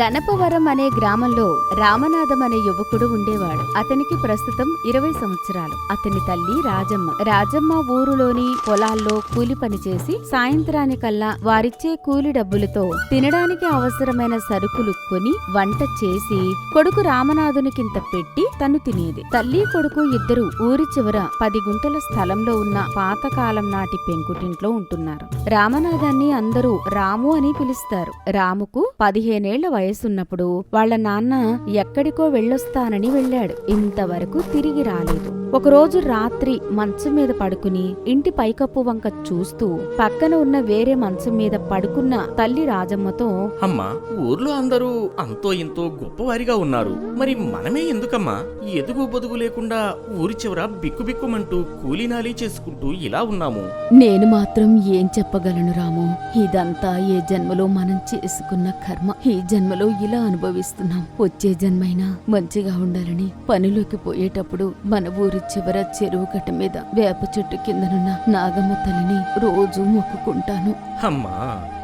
గణపవరం అనే గ్రామంలో రామనాథం అనే యువకుడు ఉండేవాడు. అతనికి ప్రస్తుతం ఇరవై సంవత్సరాలు. అతని తల్లి రాజమ్మ. రాజమ్మ ఊరులోని పొలాల్లో కూలి పని చేసి సాయంత్రానికల్లా వారిచ్చే కూలి డబ్బులతో తినడానికి అవసరమైన సరుకులు కొని వంట చేసి కొడుకు రామనాథునికింత పెట్టి తను తినేది. తల్లి కొడుకు ఇద్దరు ఊరి చివర పది గుంటల స్థలంలో ఉన్న పాతకాలం నాటి పెంకుటింట్లో ఉంటున్నారు. రామనాథాన్ని అందరూ రాము అని పిలుస్తారు. రాముకు పదిహేనేళ్ళ వయసున్నప్పుడు వాళ్ళ నాన్న ఎక్కడికో వెళ్ళొస్తానని వెళ్ళాడు. ఇంతవరకు తిరిగి రాలేదు. ఒకరోజు రాత్రి మంచం మీద పడుకుని ఇంటి పైకప్పు వంక చూస్తూ పక్కన ఉన్న వేరే మంచం మీద పడుకున్న తల్లి రాజమ్మతో అమ్మా ఊర్లో అందరూ అంతో ఇంతో గొప్పవారిగా ఉన్నారు. మరి మనమే ఎందుకమ్మా? ఎదుగు బొదుగు లేకుండా ఊరి చివర బిక్కుబిక్కుమంటూ కూలీనాలీ చేసుకుంటూ ఇలా ఉన్నాము. నేను మాత్రం ఏం చెప్పగలను రాము? ఇదంతా ఏ జన్మలో మనం చేసుకున్న కర్మ. ఈ జన్మలో ఇలా అనుభవిస్తున్నాం. వచ్చే జన్మైనా మంచిగా ఉండాలని పనిలోకి పోయేటప్పుడు మన ఊరి చివర చెరువు కట్ట మీద వేప చెట్టు కిందనున్న నాగమ్మ తల్లిని రోజు మొక్కుకుంటాను. అమ్మా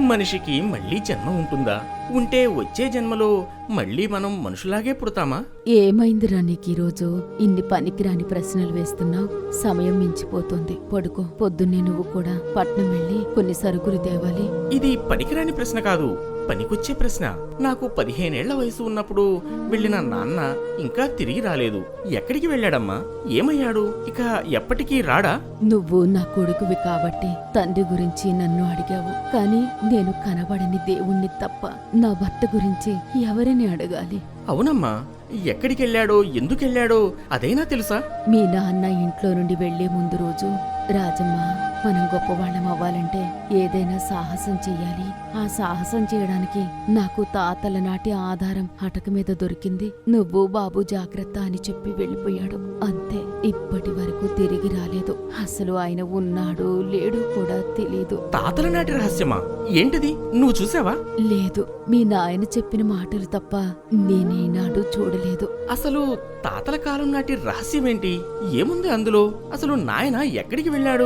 మనిషికి మళ్ళీ జన్మ ఉంటుందా? ఉంటే వచ్చే జన్మలో మళ్ళీ మనం మనుషులాగే పుడతామా? ఏమైందిరా నీకు ఈరోజు? ఇన్ని పనికిరాని ప్రశ్నలు వేస్తున్నావు సమయం మించిపోతుంది. పడుకో. పొద్దున్నే నువ్వు కూడా పట్నం వెళ్ళి కొన్ని సరుకులు తేవాలి. ఇది పనికిరాని ప్రశ్న కాదు. పనికొచ్చే ప్రశ్న. నాకు పదిహేనేళ్ళ వయసు ఉన్నప్పుడు వెళ్ళిన నాన్న ఇంకా తిరిగి రాలేదు. ఎక్కడికి వెళ్ళాడమ్మా? ఏమయ్యాడు? ఇక ఎప్పటికీ రాడా? నువ్వు నా కొడుకువి కాబట్టి తండ్రి గురించి నన్ను అడిగావు. కానీ నేను కనబడని దేవుణ్ణి తప్ప నా భర్త గురించి ఎవరిని అడగాలి. అవునమ్మా ఎక్కడికెళ్ళాడో ఎందుకెళ్ళాడో అదైనా తెలుసా? మీ నాన్న ఇంట్లో నుండి వెళ్ళే ముందు రోజు రాజమ్మ మనం గొప్పవాళ్ళం అవ్వాలంటే ఏదైనా సాహసం చెయ్యాలి. ఆ సాహసం చేయడానికి నాకు తాతల నాటి ఆధారం హటక మీద దొరికింది. నువ్వు బాబు జాగ్రత్త అని చెప్పి వెళ్ళిపోయాడు. అంతే ఇప్పటి వరకు తిరిగి రాలేదు. అసలు ఆయన ఉన్నాడు లేడు కూడా తెలీదు. తాతల నాటి రహస్యమా? ఏంటిది? నువ్వు చూసావా? లేదు మీ నాయన చెప్పిన మాటలు తప్ప నేనేనాడు చూడలేదు. అసలు తాతల కాలం నాటి రహస్యమేంటి? ఏముంది అందులో? అసలు నాయన ఎక్కడికి వెళ్ళాడు?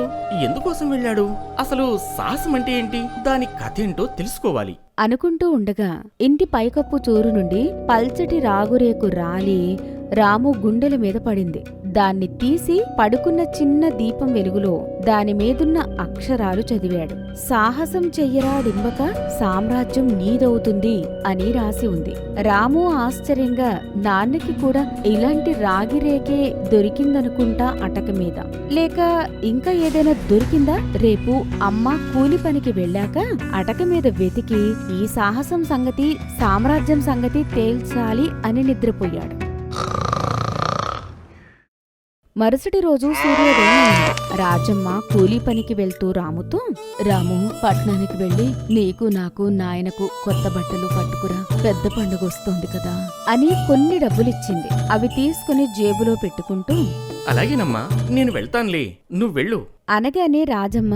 ఎందుకోసం వెళ్ళాడు? అసలు సాహసం అంటే ఏంటి? దాని కథ ఏంటో తెలుసుకోవాలి. అనుకుంటూ ఉండగా ఇంటి పైకప్పు చూరు నుండి పల్చటి రాగురేకు రాలి రాము గుండెల మీద పడింది. దాన్ని తీసి పడుకున్న చిన్న దీపం వెలుగులో దాని మీదున్న అక్షరాలు చదివాడు. సాహసం చెయ్యరా డింబక? సామ్రాజ్యం నీదవుతుంది అని రాసి ఉంది. రాము ఆశ్చర్యంగా నాన్నకి కూడా ఇలాంటి రాగిరేకే దొరికిందనుకుంటా అటక మీద. లేక ఇంకా ఏదైనా దొరికిందా? రేపు అమ్మ కూలి పనికి వెళ్ళాక అటక మీద వెతికి ఈ సాహసం సంగతి సామ్రాజ్యం సంగతి తేల్చాలి అని నిద్రపోయాడు. మరుసటి రోజు సూర్యోదయం రాజమ్మ కూలీ పనికి వెళ్తూ రాముతో రాము పట్నానికి వెళ్ళి నీకు నాకు నాయనకు కొత్త బట్టలు పట్టుకురా. పెద్ద పండుగ వస్తోంది కదా అని కొన్ని డబ్బులిచ్చింది. అవి తీసుకుని జేబులో పెట్టుకుంటూ అలాగేనమ్మా నేను వెళ్తానులే. నువ్వు వెళ్ళు. అనగానే రాజమ్మ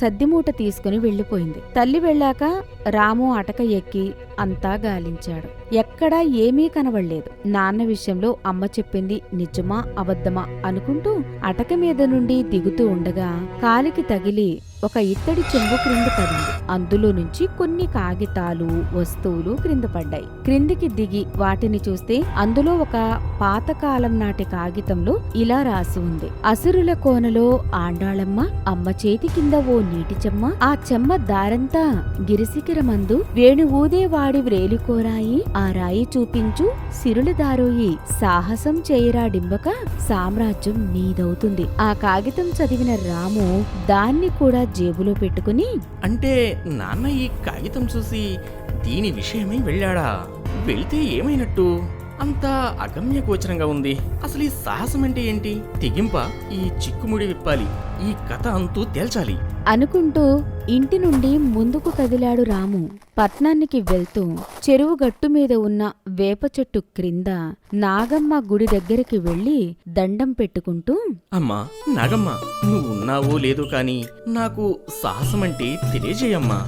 సద్దిమూట తీసుకుని వెళ్ళిపోయింది. తల్లి వెళ్ళాక రాము అటక ఎక్కి అంతా గాలించాడు. ఎక్కడా ఏమీ కనబడలేదు. నాన్న విషయంలో అమ్మ చెప్పింది నిజమా అబద్ధమా అనుకుంటూ అటక మీద నుండి దిగుతూ ఉండగా కాలికి తగిలి ఒక ఇత్తడి చెంబు క్రింద పడింది. అందులో నుంచి కొన్ని కాగితాలు వస్తువులు క్రింద పడ్డాయి. క్రిందికి దిగి వాటిని చూస్తే అందులో ఒక పాతకాలం నాటి కాగితంలో ఇలా రాసి ఉంది. అసురుల కోనలో ఆండాళమ్మ అమ్మ చేతి కింద ఓ నీటి చెమ్మ ఆ చెమ్మ దారంతా గిరిశిఖర మందు వేణు ఊదే వాడి వ్రేలికోరాయి ఆ రాయి చూపించు సిరుల దారోయి సాహసం చేయరా డింబక సామ్రాజ్యం నీదవుతుంది. ఆ కాగితం చదివిన రాము దాన్ని కూడా జేబులో పెట్టుకుని అంటే నాన్న ఈ కాగితం చూసి దీని విషయమై వెళ్ళాడా? వెళ్తే ఏమైనట్టు? అంతా అగమ్య గోచరంగా ఉంది. అసలు ఈ సాహసం అంటే ఏంటి? తెగింప ఈ చిక్కుముడి విప్పాలి ఈ కథ అంతూ తేల్చాలి. అనుకుంటూ ఇంటి నుండి ముందుకు కదిలాడు రాము. పట్నానికి వెళ్తూ చెరువు గట్టు మీద ఉన్న వేప చెట్టు క్రింద నాగమ్మ గుడి దగ్గరికి వెళ్ళి దండం పెట్టుకుంటూ అమ్మా నాగమ్మ నువ్వు ఉన్నావో లేదో కాని నాకు సాహసం అంటే తెలియజేయమ్మా.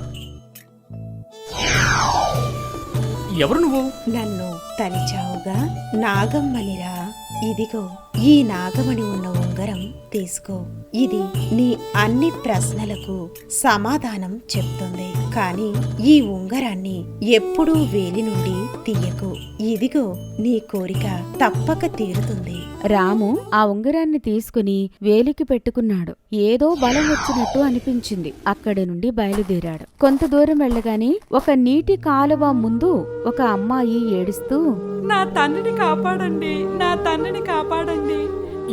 ఎవరు నువ్వు? నన్ను తలిచావుగా నాగమ్మనిరా. ఇదిగో ఈ నాగమణి ఉన్న ఉంగరం తీసుకో. ఇది నీ అన్ని ప్రశ్నలకు సమాధానం చెప్తుంది. కాని ఈ ఉంగరాన్ని ఎప్పుడూ వేలి నుండి తీయకు. ఇదిగో నీ కోరిక తప్పక తీరుతుంది. రాము ఆ ఉంగరాన్ని తీసుకుని వేలికి పెట్టుకున్నాడు. ఏదో బలం వచ్చినట్టు అనిపించింది. అక్కడి నుండి బయలుదేరాడు. కొంత దూరం వెళ్ళగానే ఒక నీటి కాలువ ముందు ఒక అమ్మాయి ఏడుస్తూ నా తండ్రిని కాపాడండి నా తండ్రిని కాపాడండి.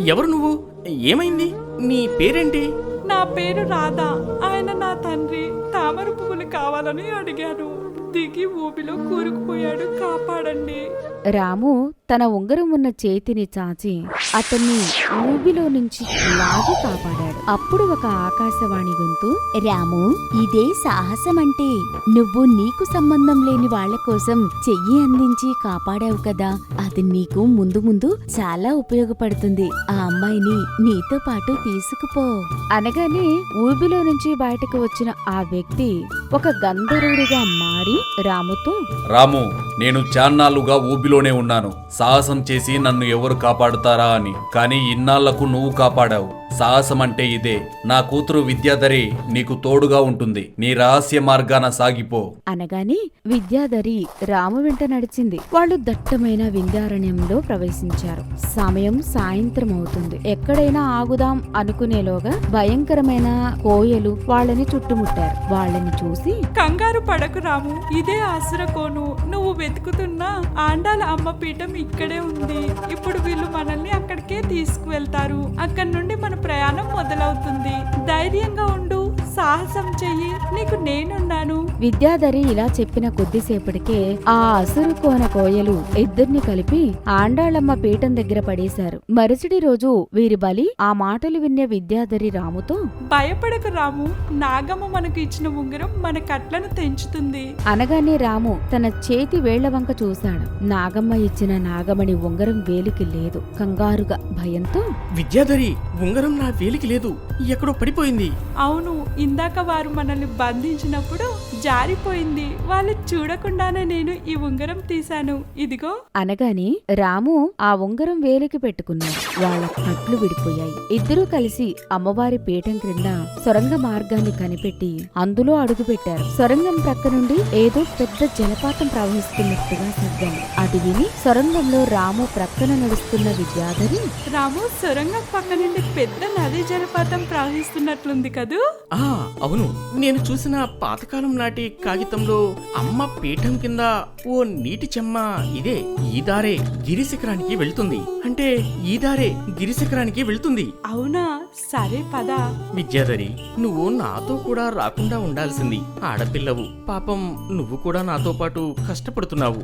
ఎవరు నువ్వు? ఏమైంది? నీ పేరేంటి? నా పేరు రాధా. ఆయన నా తండ్రి. తామర పువ్వులు కావాలని అడిగాను. దిగి ఊబిలో కూరుకుపోయాడు. కాపాడండి. రాము తన ఉంగరం ఉన్న చేతిని చాచి అతన్ని ఊబిలో నుంచి లాగి కాపాడాడు. అప్పుడు ఒక ఆకాశవాణి గొంతు రాము ఇదే సాహసమంటే నువ్వు నీకు సంబంధం లేని వాళ్ళ కోసం చెయ్యి అందించి కాపాడావు కదా. అది నీకు ముందు ముందు చాలా ఉపయోగపడుతుంది. ఆ అమ్మాయిని నీతో పాటు తీసుకుపో. అనగానే ఊబిలో నుంచి బయటకు వచ్చిన ఆ వ్యక్తి ఒక గంధర్వుడిగా మారి రాముతో రాము నేను చాన్నాళ్ళుగా ఊబిలోనే ఉన్నాను. సాహసం చేసి నన్ను ఎవరు కాపాడుతారా అని. కానీ ఇన్నాళ్ళకు నువ్వు కాపాడావు. సాహసం అంటే ఇదే. నా కూతురు విద్యాధరి నీకు తోడుగా ఉంటుంది. నీ రహస్య మార్గాన సాగిపో. అనగానే విద్యాధరి రాము వెంట నడిచింది. వాళ్ళు దట్టమైన వింధ్యారణ్యంలో ప్రవేశించారు. సమయం సాయంత్రం అవుతుంది. ఎక్కడైనా ఆగుదాం అనుకునేలోగా భయంకరమైన కోయలు వాళ్ళని చుట్టుముట్టారు. వాళ్ళని చూసి కంగారు పడకు రాము. ఇదే ఆసుర కోను నువ్వు వెతుకుతున్న ఆండాల అమ్మ పీఠం ఇక్కడే ఉంది. ఇప్పుడు వీళ్ళు మనల్ని అక్కడికే తీసుకువెళ్తారు. అక్కడి నుండి మన ప్రయాణం మొదలవుతుంది. ధైర్యంగా ఉండు. సాహసం చెయ్యి. నీకు నేనున్నాను. విద్యాధరి ఇలా చెప్పిన కొద్దిసేపటికే ఆ అసురు కోన కోయలు ఇద్దరిని కలిపి ఆండాళమ్మ పీఠం దగ్గర పడేశారు. మరుసటి రోజు వీరి బలి ఆ మాటలు విన్న విద్యాధరి రాముతో భయపడకు రాము. నాగమ్మ మనకు ఇచ్చిన ఉంగరం మన కట్లను తెంచుతుంది. అనగానే రాము తన చేతి వేళ్ళ వంక చూశాడు. నాగమ్మ ఇచ్చిన నాగమణి ఉంగరం వేలికి లేదు. కంగారుగా భయంతో విద్యాధరి ఉంగరం నా వేలికి లేదు. ఎక్కడో పడిపోయింది. అవును ఇందాక వారు మనల్ని బంధించినప్పుడు జారిపోయింది. వాళ్ళు చూడకుండానే నేను ఈ ఉంగరం తీశాను. ఇదిగో. అనగానే రాము ఆ ఉంగరం వేలికి పెట్టుకున్నాడు. వాళ్ళ కట్లు విడిపోయాయి. ఇద్దరూ కలిసి అమ్మవారి పీఠం క్రింద సొరంగ మార్గాన్ని కనిపెట్టి అందులో అడుగుపెట్టారు. సొరంగం ప్రక్క నుండి ఏదో పెద్ద జలపాతం ప్రవహిస్తున్నట్టుగా శబ్దం. అది విని సొరంగంలో రాము ప్రక్కన నడుస్తున్న విద్యాధరి రాము సొరంగం పక్క నుండి పెద్ద నదీ జలపాతం ప్రవహిస్తున్నట్లుంది కదూ? ఆ అవును. నేను చూసిన పాతకాలం నాటి కాగితంలో అమ్మ పీఠం కింద ఓ నీటి చెమ్మ ఇదే. ఈ దారే గిరిశిఖరానికి వెళ్తుంది. అంటే ఈ దారే గిరిశిఖరానికి వెళ్తుంది. అవునా? సరే పద. విద్యాధరి నువ్వు నాతో కూడా రాకుండా ఉండాల్సింది. ఆడపిల్లవు. పాపం నువ్వు కూడా నాతో పాటు కష్టపడుతున్నావు.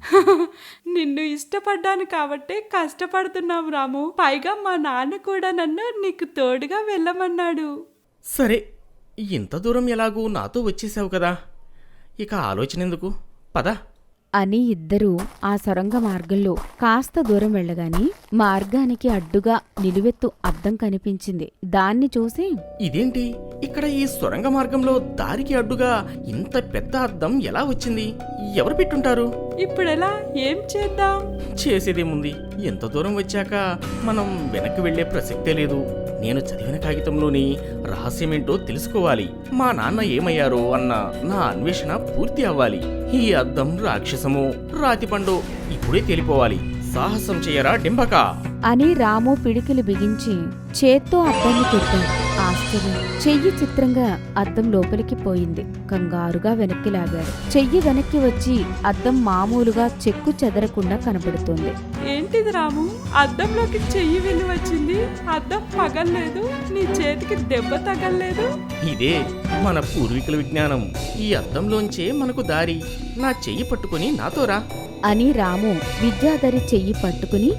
నిన్ను ఇష్టపడ్డాను కాబట్టే కష్టపడుతున్నావు రాము. పైగా మా నాన్న కూడా నన్ను నీకు తోడుగా వెళ్ళమన్నాడు. సరే ఇంత దూరం ఎలాగూ నాతో వచ్చేసావు కదా. ఇక ఆలోచన ఎందుకు పద. అని ఇద్దరూ ఆ సొరంగ మార్గంలో కాస్త దూరం వెళ్ళగానే మార్గానికి అడ్డుగా నిలువెత్తు అద్దం కనిపించింది. దాన్ని చూసి ఇదేంటి? ఇక్కడ ఈ సొరంగ మార్గంలో దారికి అడ్డుగా ఇంత పెద్ద అద్దం ఎలా వచ్చింది? ఎవరు పెట్టుంటారు? ఇప్పుడెలా? ఏం చేద్దాం? చేసేదేముంది ఎంత దూరం వచ్చాక మనం వెనక్కి వెళ్ళే ప్రసక్తే లేదు. నేను చదివిన కాగితంలోని రహస్యమేంటో తెలుసుకోవాలి. మా నాన్న ఏమయ్యారో అన్న నా అన్వేషణ పూర్తి అవ్వాలి. ఈ అద్దం రాక్షసమో రాతిపండో ఇప్పుడే తేలిపోవాలి. సాహసం చేయరా డింబకా? అని రాము పిడికిలు బిగించి చేత్తో అద్దాన్ని కొట్టాడు ఆశ్చర్యం. చెయ్యి చిత్రంగా అద్దం లోపలికి పోయింది. కంగారుగా వెనక్కి లాగాడు. చెయ్యి వెనక్కి వచ్చి అద్దం మామూలుగా చెక్కు చెదరకుండా కనబడుతుంది. ఏంటిది రాము? అద్దంలోకి చెయ్యి వెళ్ళి వచ్చింది. అద్దం పగల్లేదు. నీ చేతికి దెబ్బ తగల్లేదు. ఇదే మన పూర్వీకుల విజ్ఞానం. ఈ అద్దంలోంచే మనకు దారి. నా చెయ్యి పట్టుకొని నాతో రా. అని రాము విద్యాధరి చెయ్యి పట్టుకుని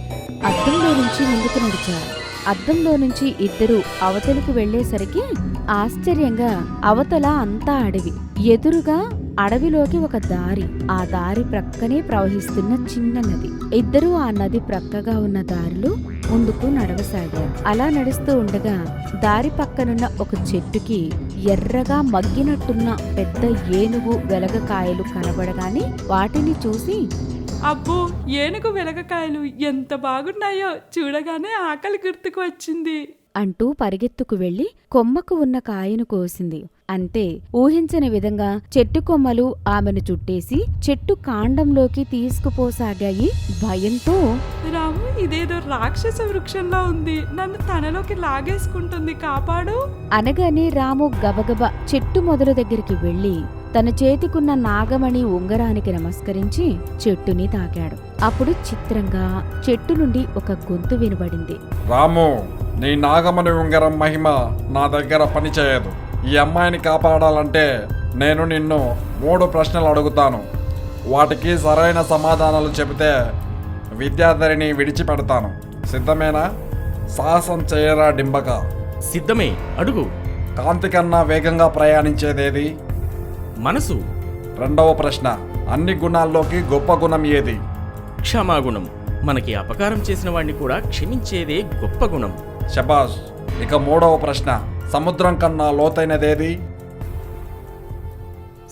అద్దంలో నుంచి ముందుకు నడిచారు అద్దంలో నుంచి ఇద్దరు అవతలకు వెళ్ళేసరికి ఆశ్చర్యంగా అవతల అంతా అడవి. ఎదురుగా అడవిలోకి ఒక దారి. ఆ దారి ప్రక్కనే ప్రవహిస్తున్న చిన్న నది. ఇద్దరూ ఆ నది ప్రక్కగా ఉన్న దారిలో ముందుకు నడవసాగారు. అలా నడుస్తూ ఉండగా దారి పక్కనున్న ఒక చెట్టుకి ఎర్రగా మగ్గినట్టున్న పెద్ద ఏనుగు వెలగకాయలు కనబడగానే వాటిని చూసి అబ్బో ఏనుగు వెలగకాయలు ఎంత బాగున్నాయో చూడగానే ఆకలి గుర్తుకు వచ్చింది. అంటూ పరిగెత్తుకు వెళ్ళి కొమ్మకు ఉన్న కాయను కోసింది. అంతే ఊహించని విధంగా చెట్టు కొమ్మలు ఆమెను చుట్టేసి చెట్టు కాండంలోకి తీసుకుపోసాగాయి భయంతో. రాము ఇదేదో రాక్షస వృక్షంలా ఉంది. నన్ను తనలోకి లాగేసుకుంటుంది. కాపాడు. అనగానే రాము గబగబా చెట్టు మొదలు దగ్గరికి వెళ్ళి తన చేతికున్న నాగమణి ఉంగరానికి నమస్కరించి చెట్టుని తాకాడు. అప్పుడు చిత్రంగా చెట్టు నుండి ఒక గొంతు వినబడింది. రాము నీ నాగమణి ఉంగరం మహిమ నా దగ్గర పనిచేయదు. ఈ అమ్మాయిని కాపాడాలంటే నేను నిన్ను మూడు ప్రశ్నలు అడుగుతాను. వాటికి సరైన సమాధానాలు చెబితే విద్యాధరిని విడిచిపెడతాను. సిద్ధమేనా? సాహసం చేయరా డింబక. సిద్ధమే అడుగు. కాంతి కన్నా వేగంగా ప్రయాణించేదేది? మనసు. రెండవ ప్రశ్న అన్ని గుణాల్లోకి గొప్ప గుణం ఏది? క్షమాగుణం. మనకి అపకారం చేసిన వాడిని కూడా క్షమించేదే గొప్ప గుణం. శబాష్ ఇక మూడవ ప్రశ్న సముద్రం కన్నా లోతైనదేది?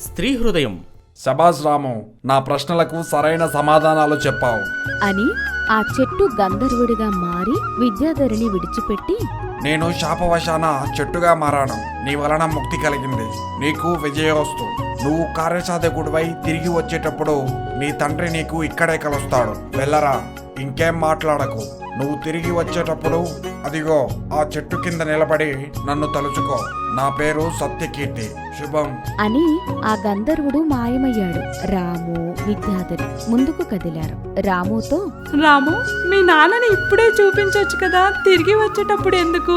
స్త్రీ హృదయం. శబాష్ రాము నా ప్రశ్నలకు సరైన సమాధానాలు చెప్పావు. అని ఆ చెట్టు గంధర్వుడిగా మారి విద్యాధరిని విడిచిపెట్టి నేను శాపవశాన చెట్టుగా మారాను. నీ వలన ముక్తి కలిగింది. నీకు విజయోస్తు నువ్వు కార్యసాధకుడివై తిరిగి వచ్చేటప్పుడు నీ తండ్రి నీకు ఇక్కడే కలుస్తాడు. వెళ్ళరా ఇంకేం మాట్లాడకు. నువ్వు తిరిగి వచ్చేటప్పుడు అదిగో ఆ చెట్టు కింద నిలబడి నన్ను తలుచుకో. నా పేరు సత్యకీర్తి. శుభం. అని ఆ గంధర్వుడు మాయమయ్యాడు. రాము విద్యాధరి ముందుకు కదిలారు. రాముతో రాము మీ నాన్నని ఇప్పుడే చూపించొచ్చు కదా తిరిగి వచ్చేటప్పుడు ఎందుకు?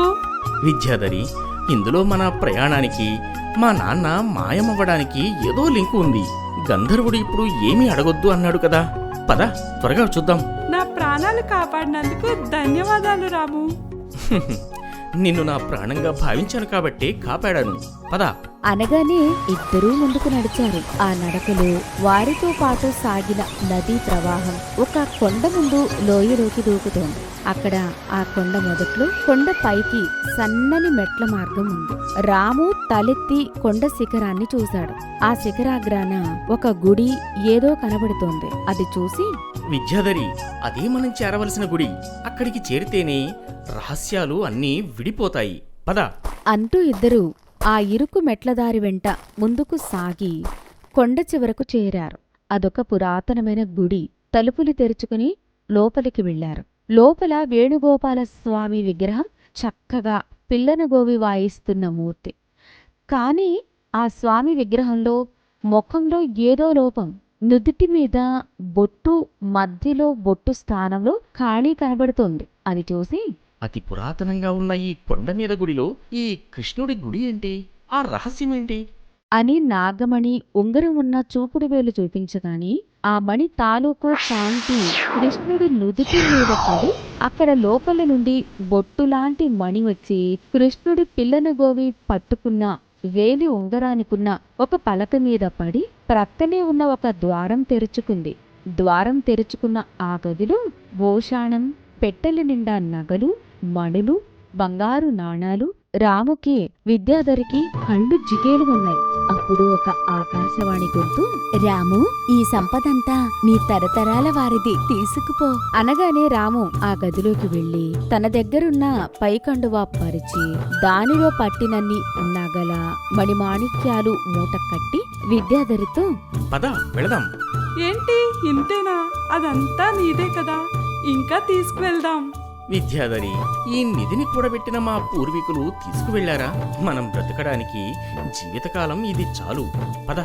విద్యాధరి ఇందులో మన ప్రయాణానికి మా నాన్న మాయమవ్వడానికి ఏదో లింకు ఉంది. గంధర్వుడు ఇప్పుడు ఏమీ అడగొద్దు అన్నాడు కదా. పద త్వరగా చూద్దాం. నా ప్రాణాలు కాపాడినందుకు ధన్యవాదాలు రాము. నిన్ను నా ప్రాణంగా భావించాను కాబట్టి కాపాడాను. పద. అనగానే ఇద్దరూ ముందుకు నడిచారు. ఆ నడకలో వారితో పాటు సాగిన నదీ ప్రవాహం ఒక కొండ ముందు లోయలోకి దూకుతోంది. అక్కడ ఆ కొండ మొదట్లో కొండ పైకి సన్నని మెట్ల మార్గం ఉంది. రాము తలెత్తి కొండ శిఖరాన్ని చూశాడు. ఆ శిఖరాగ్రాన ఒక గుడి ఏదో కనబడుతోంది. అది చూసి విద్యాధరి అదే మనం చేరవలసిన గుడి. అక్కడికి చేరితేనే రహస్యాలు అన్నీ విడిపోతాయి. పద. అంటూ ఇద్దరు ఆ ఇరుకు మెట్లదారి వెంట ముందుకు సాగి కొండ చివరకు చేరారు. అదొక పురాతనమైన గుడి. తలుపులు తెరుచుకుని లోపలికి వెళ్ళారు లోపల వేణుగోపాల స్వామి విగ్రహం చక్కగా పిల్లను గోవి వాయిస్తున్న మూర్తి. కాని ఆ స్వామి విగ్రహంలో ముఖంలో ఏదో లోపం. నుదుటి మీద బొట్టు మధ్యలో బొట్టు స్థానంలో ఖాళీ కనబడుతోంది. అది చూసి అతి పురాతనంగా ఉన్న ఈ కొండ మీద గుడిలో ఈ కృష్ణుడి గుడి ఏంటి? ఆ రహస్యం ఏంటి అని నాగమణి ఉంగరం ఉన్న చూపుడు వేలు చూపించగాని ఆ మణి తాలూకు కాంతి కృష్ణుడి నుదుటి మీద పడి అక్కడ లోపల నుండి బొట్టులాంటి మణి వచ్చి కృష్ణుడి పిల్లను గోవి పట్టుకున్న వేలి ఉంగరానికున్న ఒక పలక మీద పడి ప్రక్కనే ఉన్న ఒక ద్వారం తెరుచుకుంది. ద్వారం తెరుచుకున్న ఆ గదిలో ఓషాణం పెట్టెల నిండా నగలు మణులు బంగారు నాణాలు రాముకి విద్యాధరికి కళ్ళు జిగేలు ఉన్నాయి అప్పుడు ఒక ఆకాశవాణి గొంతు రాము ఈ సంపదంతా నీ తరతరాల వారిది తీసుకుపో. అనగానే రాము ఆ గదిలోకి వెళ్ళి తన దగ్గరున్న పైకండువా పరిచి దానిలో పట్టినన్ని నగల మణిమాణిక్యాలు మూట కట్టి విద్యాధరితో పద వెళదాం. ఏంటి ఇంతేనా? అదంతా నీదే కదా. ఇంకా తీసుకువెళ్దాం. విద్యాధరి ఈ నిధిని కూడబెట్టిన మా పూర్వీకులు తీసుకువెళ్ళారా? మనం బ్రతకడానికి జీవితకాలం ఇది చాలు. పద.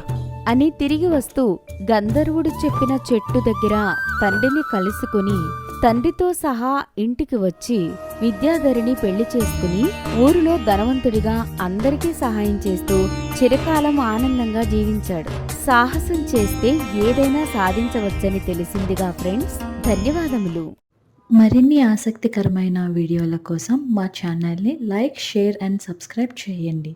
అని తిరిగి వస్తూ గంధర్వుడు చెప్పిన చెట్టు దగ్గర తండ్రిని కలుసుకుని తండ్రితో సహా ఇంటికి వచ్చి విద్యాధరిని పెళ్ళి చేసుకుని ఊరిలో ధనవంతుడిగా అందరికీ సహాయం చేస్తూ చిరకాలం ఆనందంగా జీవించాడు. సాహసం చేస్తే ఏదైనా సాధించవచ్చని తెలిసిందిగా ఫ్రెండ్స్. ధన్యవాదములు. మరిన్ని ఆసక్తికరమైన వీడియోల కోసం మా ఛానల్ని లైక్ షేర్ అండ్ సబ్స్క్రైబ్ చేయండి.